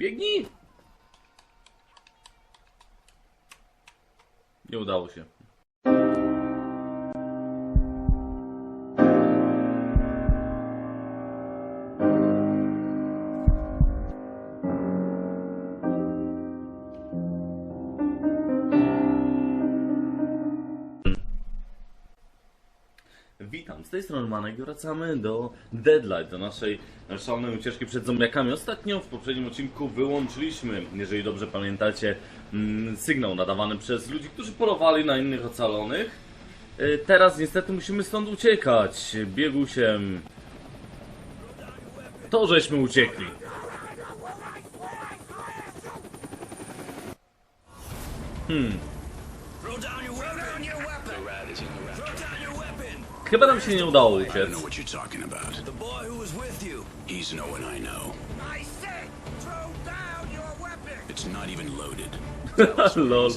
Biegnij! Nie udało Witam, z tej strony Manek wracamy do Deadlight, do naszej szalonej ucieczki przed zombiakami. Ostatnio w poprzednim odcinku wyłączyliśmy, jeżeli dobrze pamiętacie, mm, sygnał nadawany przez ludzi, którzy polowali na innych ocalonych. Y, Teraz niestety musimy stąd uciekać. Biegusiem. To żeśmy uciekli. Weapon. Throw down your weapon. Throw down your weapon. Chyba nam się nie udało uciec. no. Lol.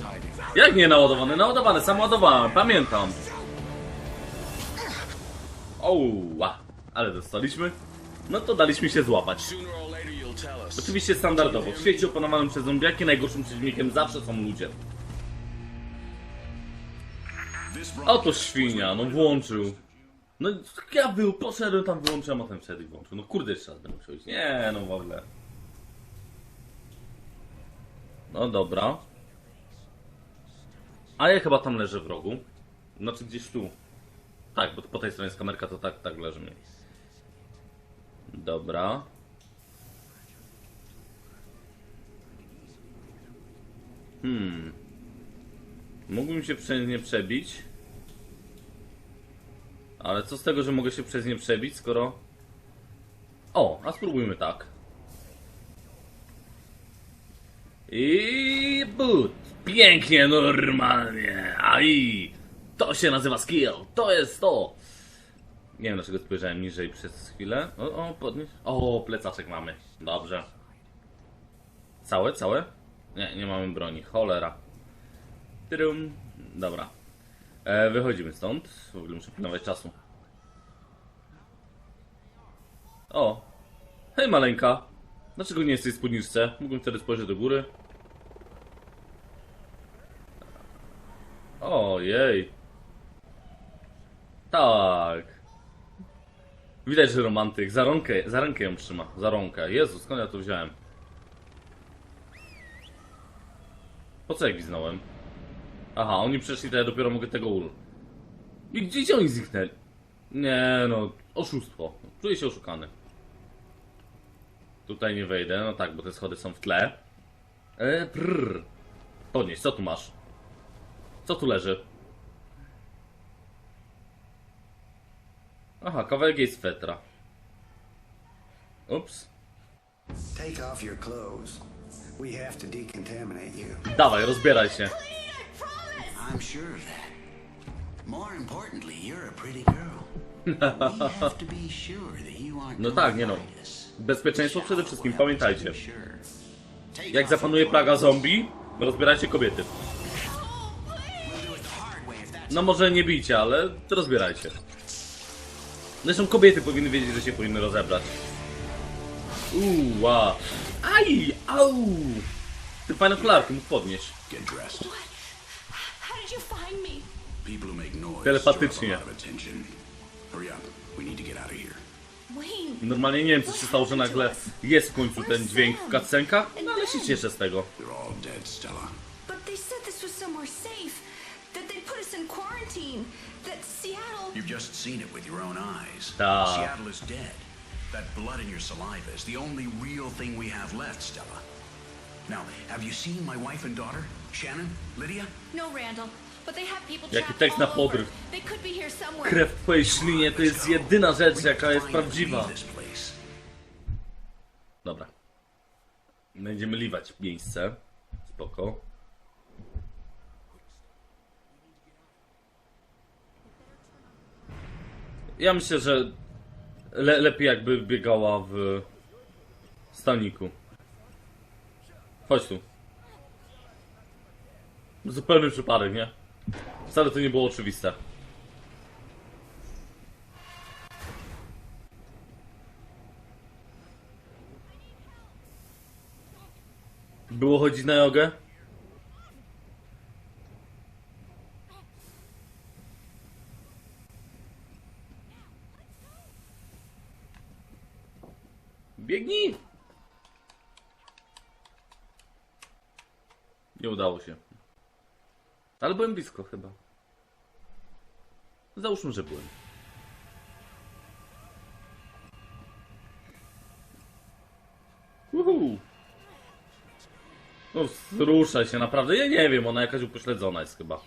Jak nie naładowany? Naładowany, sam ładowałem, pamiętam. Oła, ale dostaliśmy. No to daliśmy się złapać. Oczywiście standardowo. W świecie opanowanym przez zombiaki najgorszym przeciwnikiem zawsze są ludzie. Oto świnia, no włączył. No ja był, poszedłem tam, wyłączyłem, a ten wtedy włączył. No kurde, jeszcze raz będę musiał iść. Nie, no w ogóle. No dobra. A ja chyba tam leżę w rogu. Znaczy gdzieś tu. Tak, bo po tej stronie jest kamerka, to tak, tak leży mi. Dobra. Hmm. Mógłbym się przez nie przebić. Ale co z tego, że mogę się przez nie przebić, skoro... O, a spróbujmy tak. I but. Pięknie, normalnie. Aj. To się nazywa skill. To jest to. Nie wiem dlaczego spojrzałem niżej przez chwilę. O, o, podnieś. O, plecaczek mamy. Dobrze. Całe, całe? Nie, nie mamy broni. Cholera. Dobra. E, wychodzimy stąd. W ogóle muszę pilnować czasu. O. Hej maleńka. Dlaczego nie jesteś w spódniczce? Mógłbym wtedy spojrzeć do góry. Ojej. Tak. Widać, że romantyk. Za rąkę, za rękę ją trzyma. Za rąkę. Jezu, skąd ja to wziąłem? Po co ja gwiznąłem? Aha, oni przeszli, to ja dopiero mogę tego ul. I gdzie, oni zniknęli? Nie no, oszustwo. Czuję się oszukany. Tutaj nie wejdę, no tak, bo te schody są w tle. E, prrr. Podnieś, co tu masz? Co tu leży? Aha, kawałek jej swetra. Ups. Dawaj, rozbieraj się. I'm sure of that. More importantly, you're a pretty girl. we have to be sure that you aren't No tak, nie no. Bezpieczeństwo przede wszystkim, pamiętajcie. Jak zapanuje plaga zombie, rozbierajcie kobiety. No może nie bijcie, ale to rozbierajcie. Zresztą kobiety powinny wiedzieć, że się powinny rozebrać. Uła. Aj! Au! Ty fajne okularki, mógł podnieść. Get dressed. How did you find me? People who make noise Telepatycznie. draw a lot of attention. Hurry up. We need to get out of here. Wayne, Normalnie nie wiem, co się stało, że nagle jest w końcu ten dźwięk w cutscenkach, no ale się cieszę z tego. They're all dead, but they said this was somewhere safe. That they'd put us in quarantine. That Seattle. You've just seen it with your own eyes. Seattle is dead. That blood in your saliva is the only real thing we have left, Stella. Now, have you seen my wife and daughter? Shannon? Lydia? No, Randall. Jaki tekst na podryw. Krew w twojej ślinie to jest jedyna rzecz, jaka jest prawdziwa. Dobra. Będziemy liwać miejsce. Spoko. Ja myślę, że le lepiej jakby biegała w staniku. Chodź tu. Zupełny przypadek, nie? Wcale to nie było oczywiste. Było chodzić na jogę? Biegnij! Nie udało się. Ale byłem blisko chyba. Załóżmy, że byłem. Uhu. No, ruszaj się, naprawdę. Ja nie wiem, ona jakaś upośledzona jest chyba.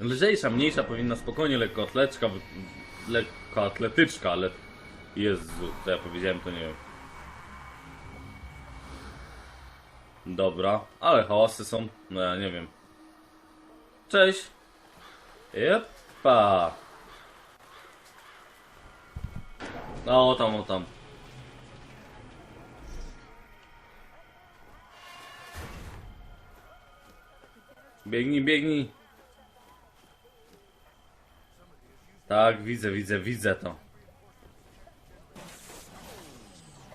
Lżejsza, mniejsza powinna spokojnie lekkoatleczka, wy- lekkoatletyczka, ale... Jezu, co ja powiedziałem, to nie wiem. Dobra, ale hałasy są, no ja nie wiem. Cześć! Jepa! O, tam, o tam. Biegnij, biegnij. Tak, widzę, widzę, widzę to.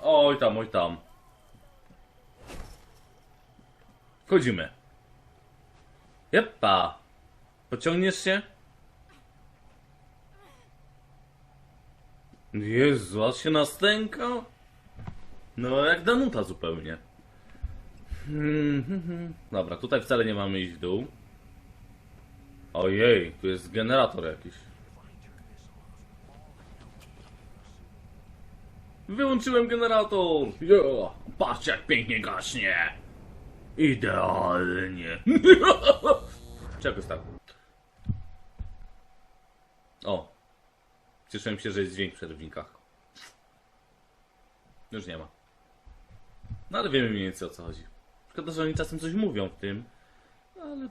Oj tam, oj tam. Wchodzimy. Jepa. Pociągniesz się? Jezu, aż się nastęka? No jak Danuta zupełnie. Hmm, hmm, hmm. Dobra, tutaj wcale nie mamy iść w dół. Ojej, tu jest generator jakiś. Wyłączyłem generator! Yeah. Patrzcie jak pięknie gaśnie! Idealnie! Czegoś tak. O! Cieszyłem się, że jest dźwięk w przerwnikach. Już nie ma. No ale wiemy mniej więcej o co chodzi. Szkoda, że oni czasem coś mówią w tym, ale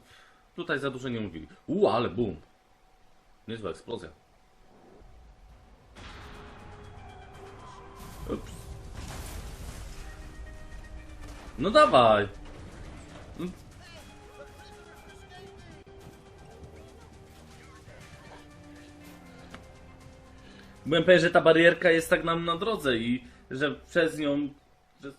tutaj za dużo nie mówili. U, ale boom! Niezła eksplozja. Ups. No dawaj! Byłem pewien, że ta barierka jest tak nam na drodze i że przez nią... Że...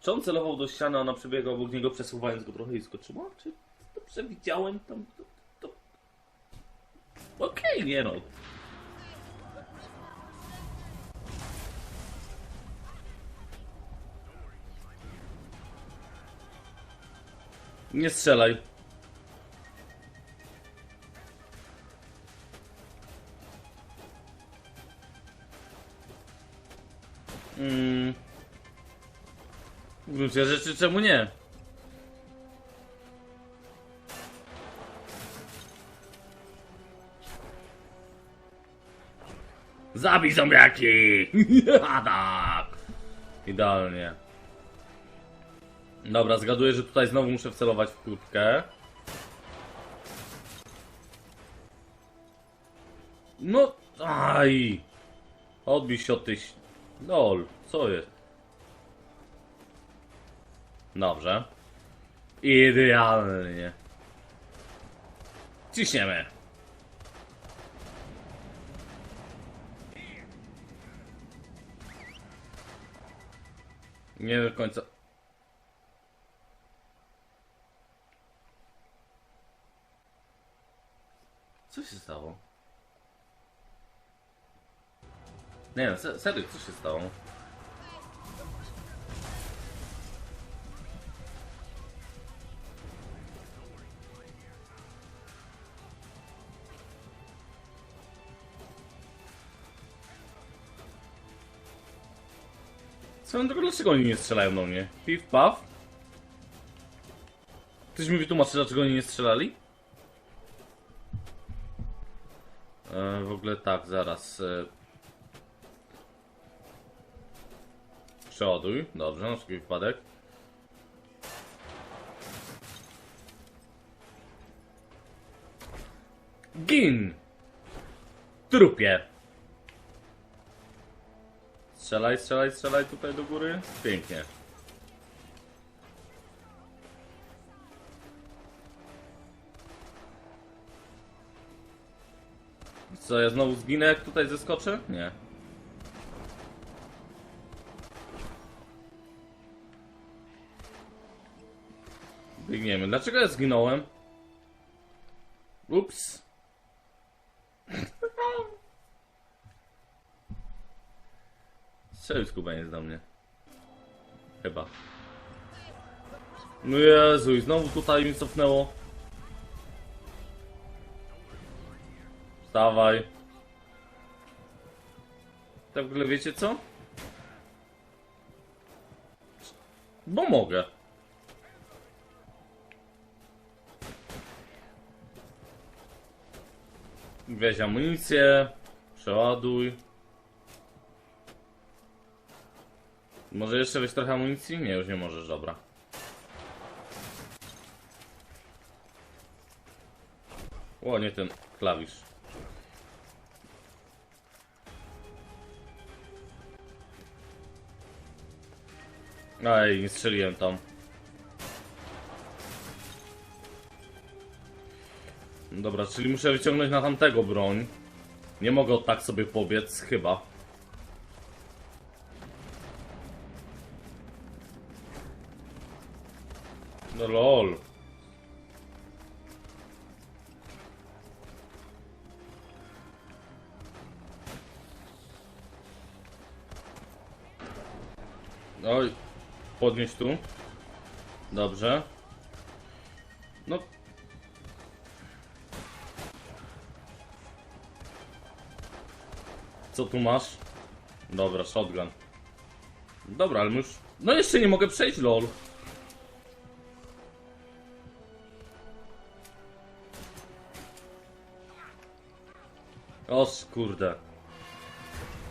Czy on celował do ściany, a ona przebiegła obok niego, przesuwając go trochę i skoczyła? Czy dobrze widziałem tam? To, to... Okej, nie no. Nie strzelaj. Mm. W gruncie rzeczy czemu nie? Zabij zombiaki! A tak! Idealnie. Dobra, zgaduję, że tutaj znowu muszę wcelować w krótkę. No, aj! Odbij się od tych... Lol, co jest? Dobrze. Idealnie. Ciśniemy. Nie do końca. Co się stało? Nie no, se- serio, co się stało? Co drogą, dlaczego oni nie strzelają do mnie? Piw, paw? Ktoś mi wytłumaczy, dlaczego oni nie strzelali? E, w ogóle tak, zaraz. E... Przeładuj, dobrze, na wszelki wypadek. Gin! Trupie! Strzelaj, strzelaj, strzelaj tutaj do góry. Pięknie. Co, ja znowu zginę jak tutaj zeskoczę? Nie. Biegniemy. Dlaczego ja zginąłem? Ups. Strzelił skubaniec do mnie. Chyba. No Jezu, i znowu tutaj mi cofnęło. Wstawaj. Tak w ogóle wiecie co? Bo mogę. Weź amunicję, przeładuj. Może jeszcze weź trochę amunicji? Nie, już nie możesz, dobra. O, nie ten klawisz. Aj, nie strzeliłem tam. Dobra, czyli muszę wyciągnąć na tamtego broń. Nie mogę tak sobie pobiec, chyba. No lol. Oj, podnieś tu. Dobrze. Co tu masz? Dobra, shotgun. Dobra, ale już... No jeszcze nie mogę przejść, lol. O kurde.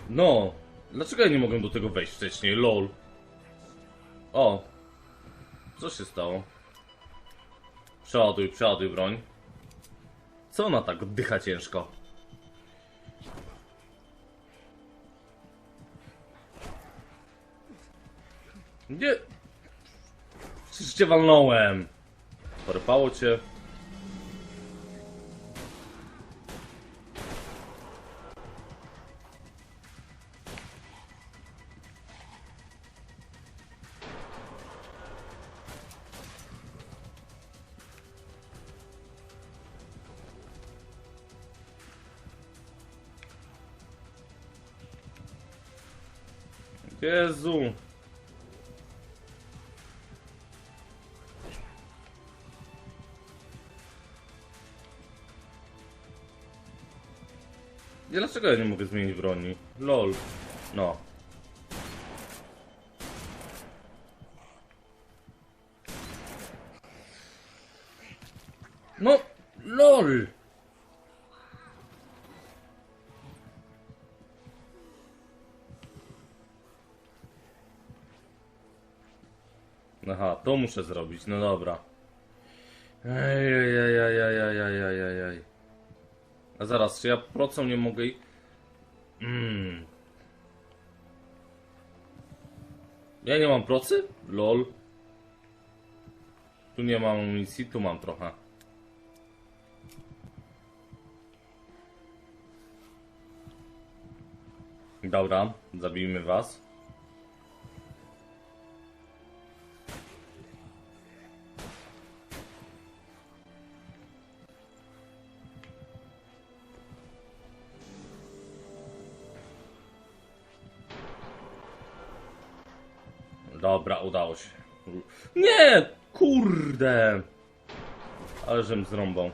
No. Dlaczego ja nie mogę do tego wejść wcześniej, lol? O. Co się stało? Przeładuj, przeładuj broń. Co ona tak oddycha ciężko? Nie. Przecież cię walnąłem. Porpało cię. Jezu. Dlaczego ja nie mogę zmienić broni? LOL. No. No, LOL! Aha, to muszę zrobić, no dobra. Ej, ej, ej, ej, ej, ej, ej, ej. A zaraz, czy ja procą nie mogę... Mm. Ja nie mam procy? Lol. Tu nie mam amunicji, tu mam trochę. Dobra, zabijmy was. Się. Nie! Kurde! Ale żem zrąbał.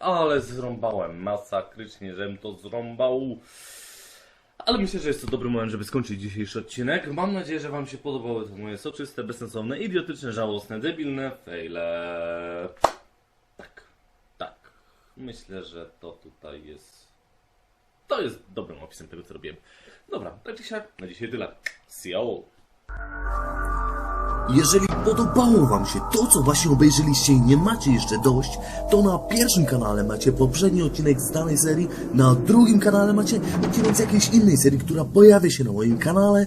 Ale zrąbałem masakrycznie, żem to zrąbał. Ale myślę, że jest to dobry moment, żeby skończyć dzisiejszy odcinek. Mam nadzieję, że Wam się podobały te moje soczyste, bezsensowne, idiotyczne, żałosne, debilne fejle. Tak, tak. Myślę, że to tutaj jest to jest dobrym opisem tego, co robiłem. Dobra, tak czy siak, na dzisiaj tyle. See you all. Jeżeli podobało Wam się to, co właśnie obejrzeliście i nie macie jeszcze dość, to na pierwszym kanale macie poprzedni odcinek z danej serii, na drugim kanale macie odcinek z jakiejś innej serii, która pojawia się na moim kanale.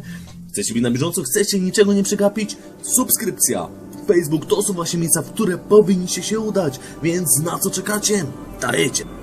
Chcecie być na bieżąco, chcecie niczego nie przegapić? Subskrypcja! Facebook to są właśnie miejsca, w które powinniście się udać, więc na co czekacie? Dajecie!